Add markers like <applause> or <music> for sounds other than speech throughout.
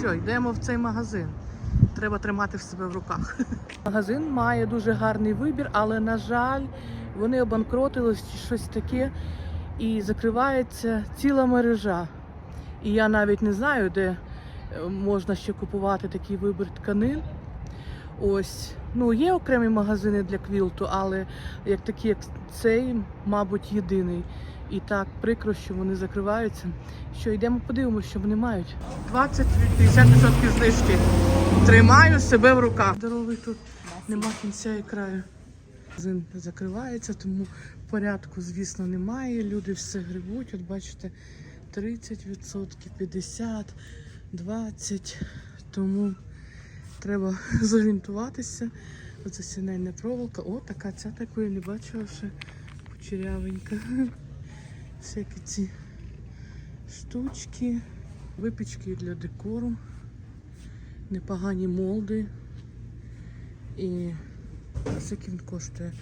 що, йдемо в цей магазин. Треба тримати в себе в руках. <laughs> Магазин має дуже гарний вибір, але, на жаль, вони обанкротились чи щось таке, і закривається ціла мережа. І я навіть не знаю, де е, можна ще купувати такий вибір тканин. Ось, ну є окремі магазини для квілту, але як такі, як цей, мабуть, єдиний. І так прикро, що вони закриваються. Що йдемо подивимося, що вони мають. 20-50% знижки. Тримаю себе в руках. Здоровий тут нема кінця і краю. Магазин закривається, тому порядку, звісно, немає. Люди все грибуть. От бачите, 30%, 50%, 20%. Тому треба <laughs> зорієнтуватися. Оце сінельна проволока. О, така ця такої не бачила ще кучерявенька. <laughs> Всякі ці штучки, випічки для декору, непогані молди. І а скільки він коштує?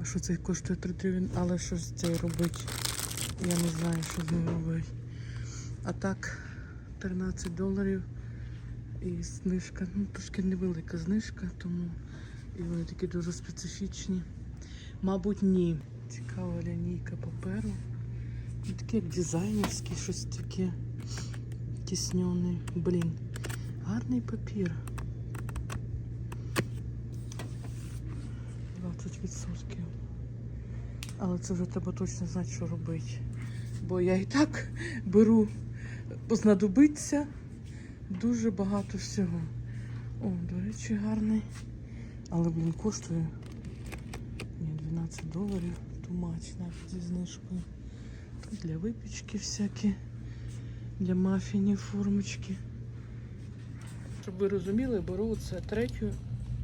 А що це коштує 3 гривень, але що з цей робить? Я не знаю, що з ним робить. А так, 13 доларів і знижка. Ну, трошки невелика знижка, тому і вони такі дуже специфічні. Мабуть, ні. Цікава лінійка паперу. Таке як дизайнерський, щось таке тіснений. Блін. Гарний папір. 20%. Але це вже треба точно знати, що робити. Бо я і так беру, знадобиться дуже багато всього. О, до речі, гарний. Але, блін, коштує ні, 12 доларів. Тумач навіть зі знижкою. Для випічки всякі, для мафінів формочки. Щоб ви розуміли, беру це третю,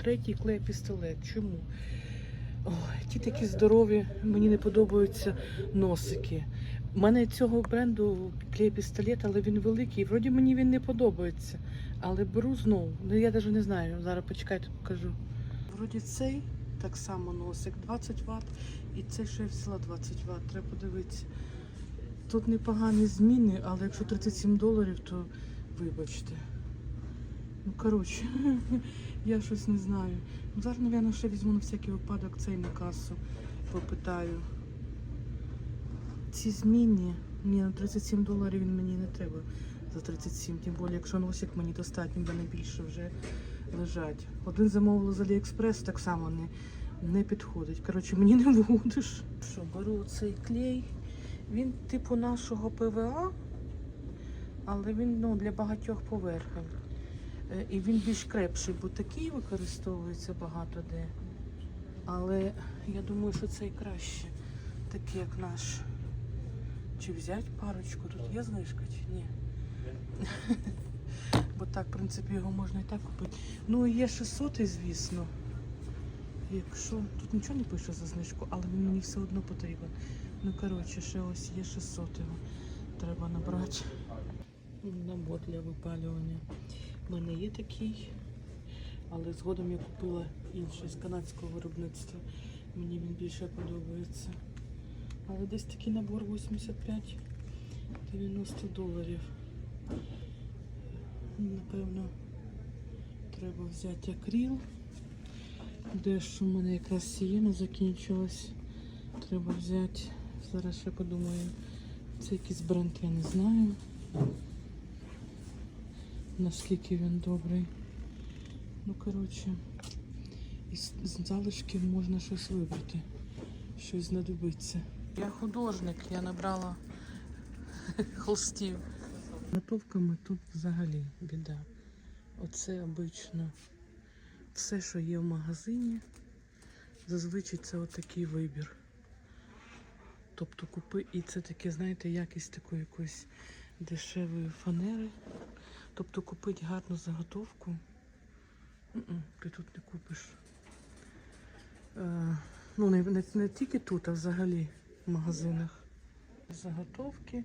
третій клей пістолет. Чому? Ой, ті такі здорові, мені не подобаються носики. У мене цього бренду клей пістолет, але він великий. Вроді мені він не подобається. Але беру знову. Ну я навіть не знаю. Зараз почекайте, покажу. Вроді цей так само носик 20 Вт, і цей ще я взяла 20 Вт. Треба подивитися. Тут непогані зміни, але якщо 37 доларів, то вибачте. Ну, коротше, <laughs> я щось не знаю. Ну, Зараз, мабуть, ще візьму на всякий випадок цей на касу, попитаю. Ці змінні, ні, на 37 доларів він мені не треба за 37, тим більше, якщо носик мені достатньо, в мене більше вже лежать. Один замовила з Аліекспрес, так само не, не підходить. Коротше, мені не <laughs> будеш. Що, беру цей клей. Він типу нашого ПВА, але він ну, для багатьох поверхень. Е, І він більш крепший, бо такий використовується багато де. Але я думаю, що цей краще, такий як наш. Чи взяти парочку? Тут є знижка чи ні? <laughs> Бо так, в принципі, його можна і так купити. Ну і є 600, звісно. Якщо тут нічого не пише за знижку, але він мені все одно потрібен. Ну, коротше, ще ось є 600 його. Треба набрати. Набор для випалювання. У мене є такий, але згодом я купила інший з канадського виробництва. Мені він більше подобається. Але десь такий набор 85-90 доларів. Напевно, треба взяти акріл. Де ж у мене якраз сієна закінчилась. Треба взяти. Зараз ще подумаю. Це якийсь бренд, я не знаю. Наскільки він добрий. Ну, коротше, із залишків можна щось вибрати. Щось знадобиться. Я художник, я набрала <laughs> холстів. Готовками тут взагалі біда. Оце обично все, що є в магазині, зазвичай це отакий вибір. Тобто купи, і це таке, знаєте, якість такої якоїсь дешевої фанери. Тобто купити гарну заготовку. м-м, Ти тут не купиш. Е, ну, не, не, не тільки тут, а взагалі в магазинах. Заготовки.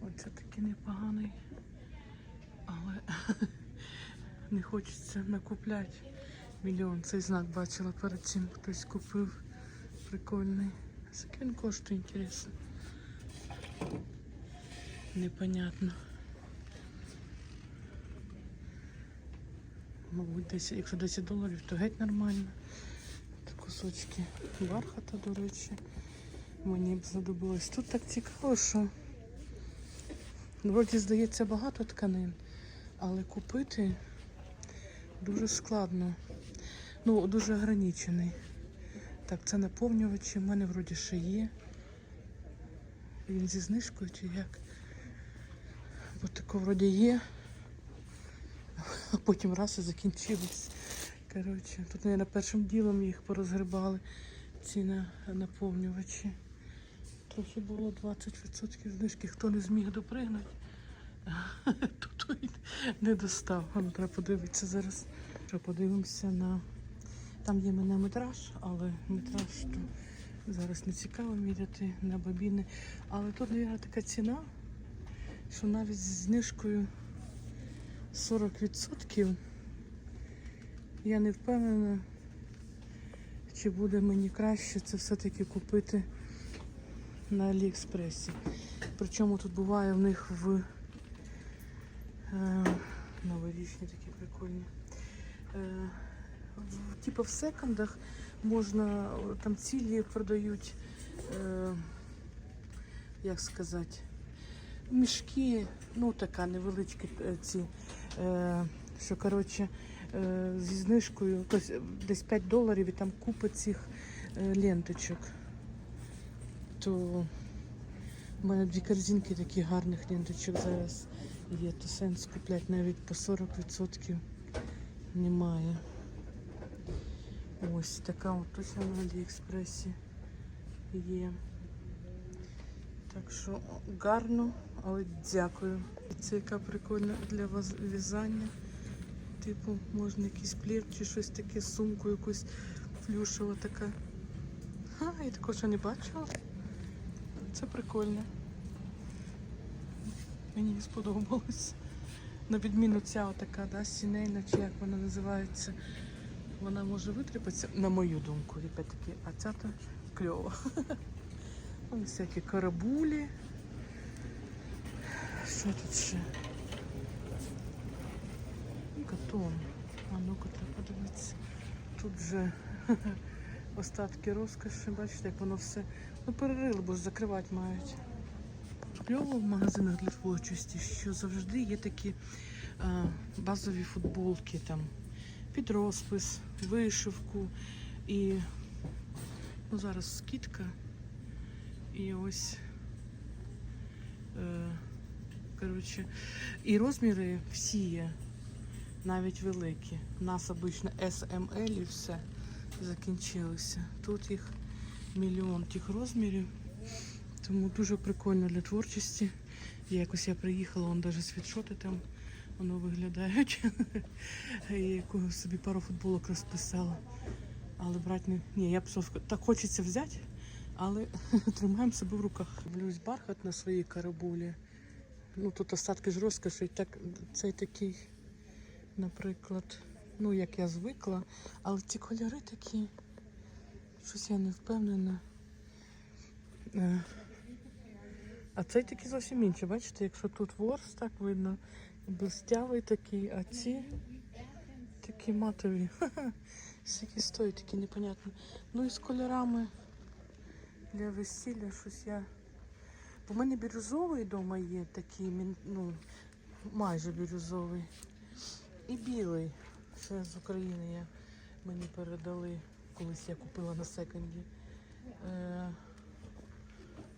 Оце такий непоганий. Але <laughs> не хочеться накупляти мільйон. Цей знак бачила перед цим хтось купив. Прикольний. Скільки він коштує, інтересно. Непонятно. Мабуть, 10, якщо 10 доларів, то геть нормально. Тут кусочки бархата, до речі. Мені б знадобилось. Тут так цікаво, що вроді здається багато тканин, але купити дуже складно. Ну, дуже ограничений. Так, це наповнювачі, в мене вроді ще є. Він зі знижкою чи як? Бо тако вроді є. А потім раз і закінчилось. Коротше, тут, мабуть, першим ділом їх порозгрібали. Ці на наповнювачі. Трохи було 20% знижки. Хто не зміг допригнути, <laughs> то той не достав. Але треба подивитися зараз. Подивимося на. Там є мене метраж, але метраж то зараз не цікаво міряти на бабіни. Але тут, мабуть, така ціна, що навіть з знижкою 40% я не впевнена, чи буде мені краще це все-таки купити на Аліекспресі. Причому тут буває в них в е, новорічні такі прикольні. Е, типу в секондах можна, там цілі продають, е, як сказати, мішки, ну така невеличкі е, ці, е, що коротше е, зі знижкою, тобто десь 5 доларів і там купа цих е, ленточок. То в мене дві корзинки таких гарних ленточок зараз є, то сенс купляти навіть по 40% немає. Ось така от точно на Аліекспресі є. Так що гарно, але дякую. Це яка прикольна для вас в'язання. Типу, можна якийсь плід чи щось таке, сумку якусь плюшева така. Ха, я такого ще не бачила. Це прикольно. Мені сподобалось. На відміну ця така, да, сінейна, чи як вона називається. Вона може витріпатися, на мою думку, опять-таки, а ця то кльова. <laughs> Ось всякі карабулі. Що тут ще? Катон. А ну-ка треба подивитися. Тут же <laughs> остатки розкоші, бачите, як воно все. Ну перерили, бо ж закривати мають. Кльово в магазинах для творчості, що завжди є такі а, базові футболки там під розпис, вишивку і ну, зараз скидка. І ось е, коротше, і розміри всі є, навіть великі. У нас обично SML і все закінчилося. Тут їх мільйон тих розмірів. Тому дуже прикольно для творчості. Якось я приїхала, он навіть світшоти там воно виглядають. <laughs> Яку собі пару футболок розписала. Але брати не. Ні, я б так хочеться взяти, але <laughs> тримаємо себе в руках. Люблюсь бархат на своїй карабулі. Ну тут остатки ж розкоші, так цей такий, наприклад, ну як я звикла, але ці кольори такі. Щось я не впевнена. Е, А цей такий зовсім інший, бачите, якщо тут ворс, так видно, блистявий такий, а ці такі матові. <laughs> Скільки стоять, такі непонятні. Ну і з кольорами для весілля щось я. У мене бірюзовий вдома є такий, ну, майже бірюзовий. І білий. Ще з України я, мені передали. Колись я купила на секонді. Е,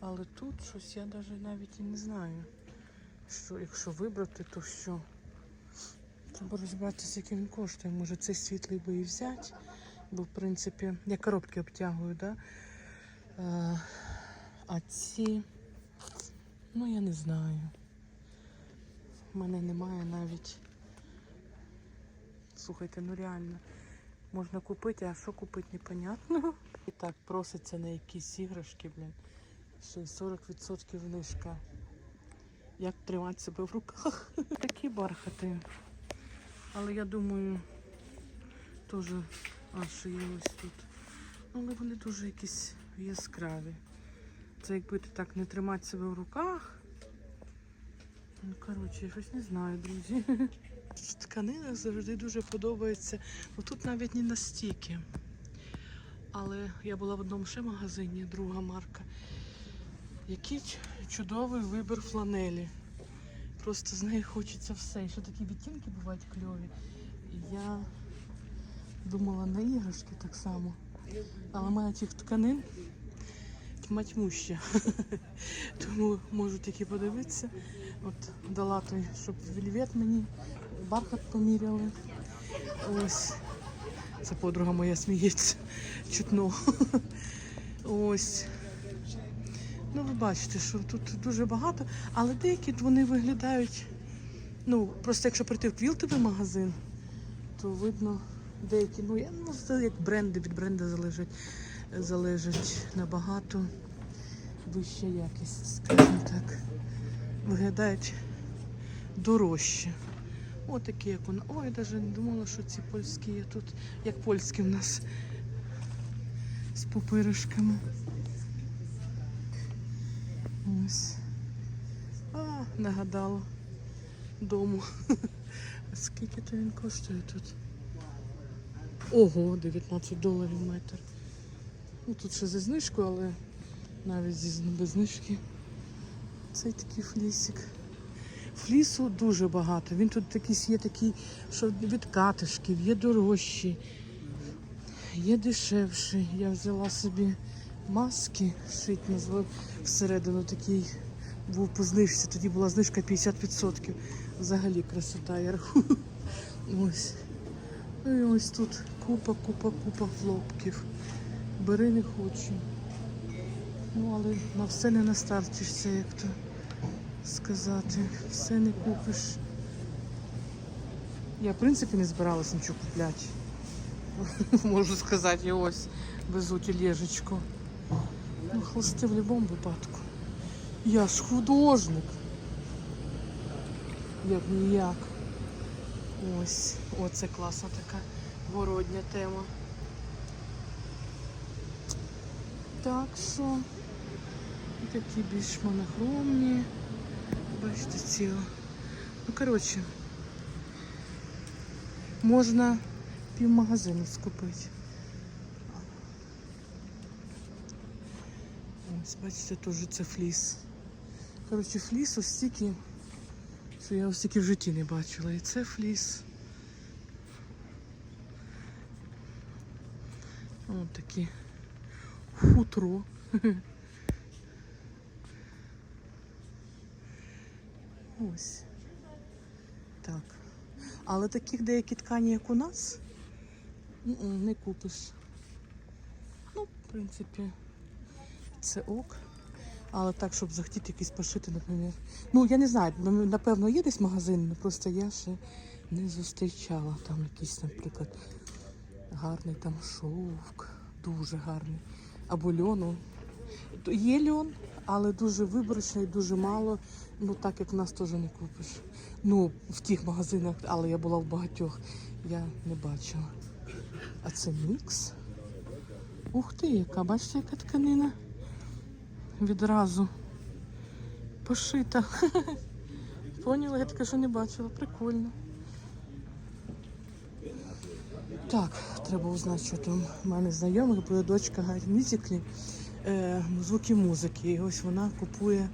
але тут щось я навіть навіть і не знаю. Що, якщо вибрати, то що? Треба розібратися, який він коштує. Може цей світлий би і взяти. Бо, в принципі, я коробки обтягую, да? Е, а ці, ну я не знаю. У мене немає навіть. Слухайте, ну реально. Можна купити, а що купити, непонятно. І так проситься на якісь іграшки, блін. Ще 40% знижка. Як тримати себе в руках? <laughs> Такі бархати. Але я думаю, теж аж є ось тут. Але вони дуже якісь яскраві. Це якби ти так не тримати себе в руках. Ну, коротше, я щось не знаю, друзі. <laughs> В тканинах завжди дуже подобається. Ну, тут навіть не настільки. Але я була в одному ще магазині, друга марка. Який чудовий вибір фланелі. Просто з неї хочеться все. І ще такі відтінки бувають кльові. Я думала на іграшки так само. Але мене тих тканин тьма тьмуща. <laughs> Тому можу тільки подивитися. От дала той, щоб вельвет мені, бархат поміряли. Ось. Це подруга моя сміється. Чутно. <laughs> Ось. Ну, ви бачите, що тут дуже багато, але деякі вони виглядають. Ну, просто якщо прийти в квілтовий магазин, то видно деякі, ну, я, ну це як бренди, від бренду залежить, залежить набагато вища якість, скажімо так. Виглядають дорожче. Отакі, як вона. Ой, я навіть не думала, що ці польські є тут, як польські в нас з пупиришками. Ось. А, нагадала дому. <laughs> Скільки то він коштує тут? Ого, 19 доларів метр. Ну тут ще зі знижкою, але навіть без знижки. Цей такий флісик. Флісу дуже багато. Він тут якийсь є такий, що від катишків, є дорожчі, є дешевші. Я взяла собі маски, шить назвав всередину такий був по знижці. Тоді була знижка 50%. Взагалі красота, я рахую. Ось. Ну і ось тут купа, купа, купа хлопків. Бери не хочу. Ну, але на все не настарчишся, як то сказати. Все не купиш. Я, в принципі, не збиралася нічого купляти. <laughs> Можу сказати, і ось везу тележечку. Ну, хлисти в будь-якому випадку. Я ж художник. Як ніяк. Ось, оце класна така городня тема. Так що такі більш монохромні. Бачите, ціло. Ну, коротше, можна пів магазину скупити. Ось, бачите, теж це фліс. Коротше, фліс ось стільки, що я ось стільки в житті не бачила. І це фліс. Ось такі хутро. <laughs> Ось. Так. Але таких деякі ткані, як у нас, не купиш. Ну, в принципі, це ок. Але так, щоб захотіти якийсь пошити, наприклад. Ну, я не знаю, ну, напевно, є десь магазин, але просто я ще не зустрічала. Там якийсь, наприклад, гарний там шовк, дуже гарний. Або льону. Є льон, але дуже виборочний, дуже мало. Ну, так як в нас теж не купиш. Ну, в тих магазинах, але я була в багатьох, я не бачила. А це мікс. Ух ти, яка, бачите, яка тканина? Відразу пошита. <laughs> Поняла, я таке, що не бачила. Прикольно. Так, треба узнати, що там в мене знайомих, бо дочка мюзиклі е, звуки музики. І ось вона купує,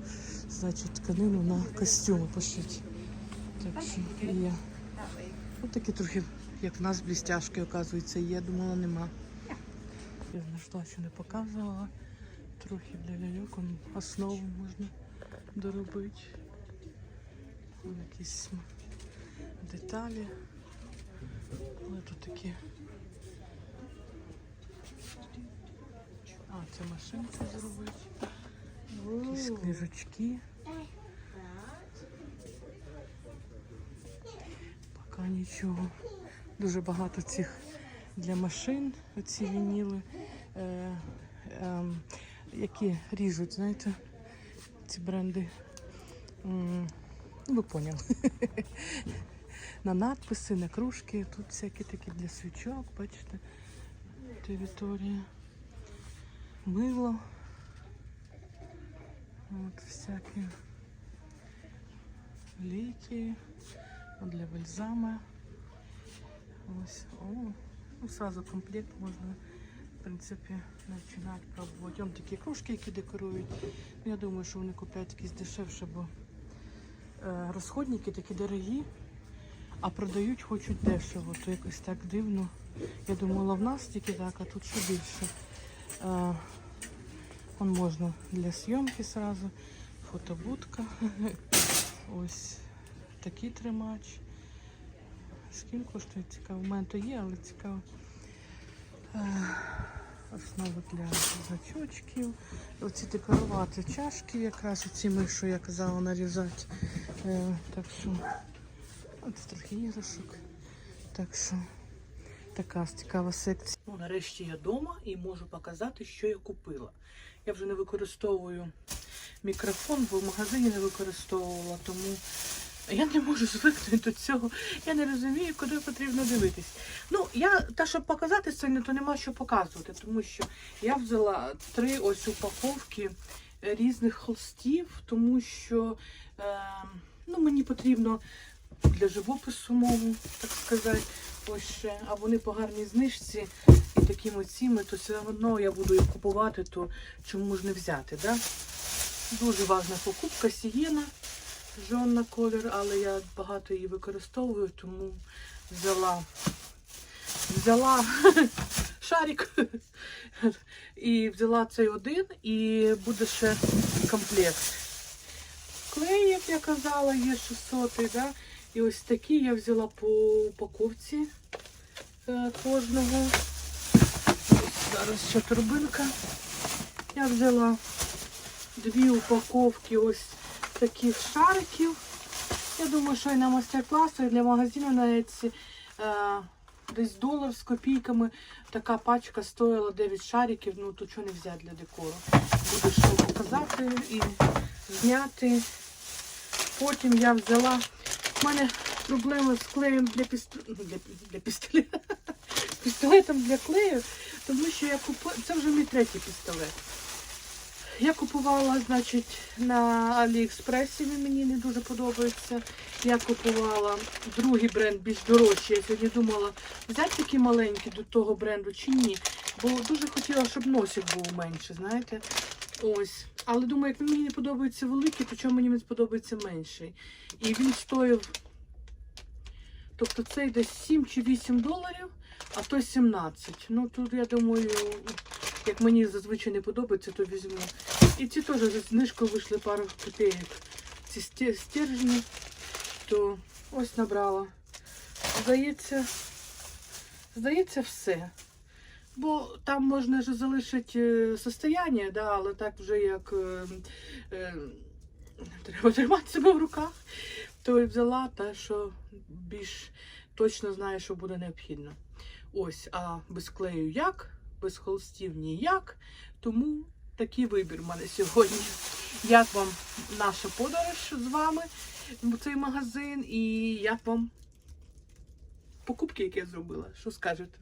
значить, тканину на костюми пошити. Так що я. Ось такі трохи, як в нас блістяшки, оказується, є, думала, нема. Я знайшла, що не показувала. Трохи для ляльок он основу можна доробити. Вон якісь деталі. Але тут такі. А, це машинку зробити. Якісь книжечки. Поки нічого. Дуже багато цих для машин, оці вініли, е, ем, які ріжуть, знаєте, ці бренди. Ну, ви поняли. <laughs> на надписи, на кружки. Тут всякі такі для свічок, бачите, територія. Мило. От всякі ліки, для бальзама. Ось, о, ну, сразу комплект можна, в принципі, починати пробувати. Вон такі кружки, які декорують. Ну, Я думаю, що вони купляють якісь дешевше, бо е, розходники такі дорогі, а продають хочуть дешево. То якось так дивно. Я думала, в нас тільки так, а тут ще більше. Е, Вон можна для зйомки сразу. Фотобудка. <laughs> Ось такий тримач. Скільки коштує цікаво? У мене то є, але цікаво. Е, Основа для зачочків. Оці декорувати чашки, якраз оці ми, що я казала, нарізати. Е, Так що от трохи іграшок. Так що така цікава секція. Ну, нарешті я вдома і можу показати, що я купила. Я вже не використовую мікрофон, бо в магазині не використовувала, тому я не можу звикнути до цього. Я не розумію, куди потрібно дивитись. Ну, я та, щоб показати сьогодні, то нема що показувати, тому що я взяла три ось упаковки різних холстів, тому що е, ну, мені потрібно для живопису мову, так сказати. Ось ще, а вони по гарній знижці і такими цими, то все одно я буду їх купувати, то чому ж не взяти, да? Дуже важна покупка сієна, жовна колір, але я багато її використовую, тому взяла взяла <laughs> шарик <laughs> і взяла цей один і буде ще комплект. Клей, як я казала, є 600, да? І ось такі я взяла по упаковці е, кожного. Ось зараз ще турбинка. Я взяла дві упаковки ось таких шариків. Я думаю, що і на мастер-класу, і для магазину на Etsy, е, десь долар з копійками. Така пачка стоїла 9 шариків, ну то що не взяти для декору. Буду що показати і зняти. Потім я взяла. У мене проблеми з клеєм для пістолета. Для, для пістолета. <laughs> Пістолетом для клею, тому що я купила. Це вже мій третій пістолет. Я купувала, значить, на Аліекспресі, він мені не дуже подобається. Я купувала другий бренд більш дорожчий. Я сьогодні думала, взяти такі маленькі до того бренду чи ні. Бо дуже хотіла, щоб носик був менше, знаєте. Ось. Але думаю, як мені не подобається великий, то чому мені не сподобається менший. І він стоїв. Тобто цей десь 7 чи 8 доларів, а той 17. Ну тут я думаю, як мені зазвичай не подобається, то візьму. І ці теж за знижкою вийшли пару копійок. Ці стержні, то ось набрала. Здається, здається, все. Бо там можна ж залишити е, состояння, да, але так вже як е, е, треба тримати себе в руках, то і взяла те, що більш точно знаю, що буде необхідно. Ось, а без клею як, без холстів ніяк. Тому такий вибір в мене сьогодні. Як вам наша подорож з вами в цей магазин і як вам покупки, які я зробила? Що скажете?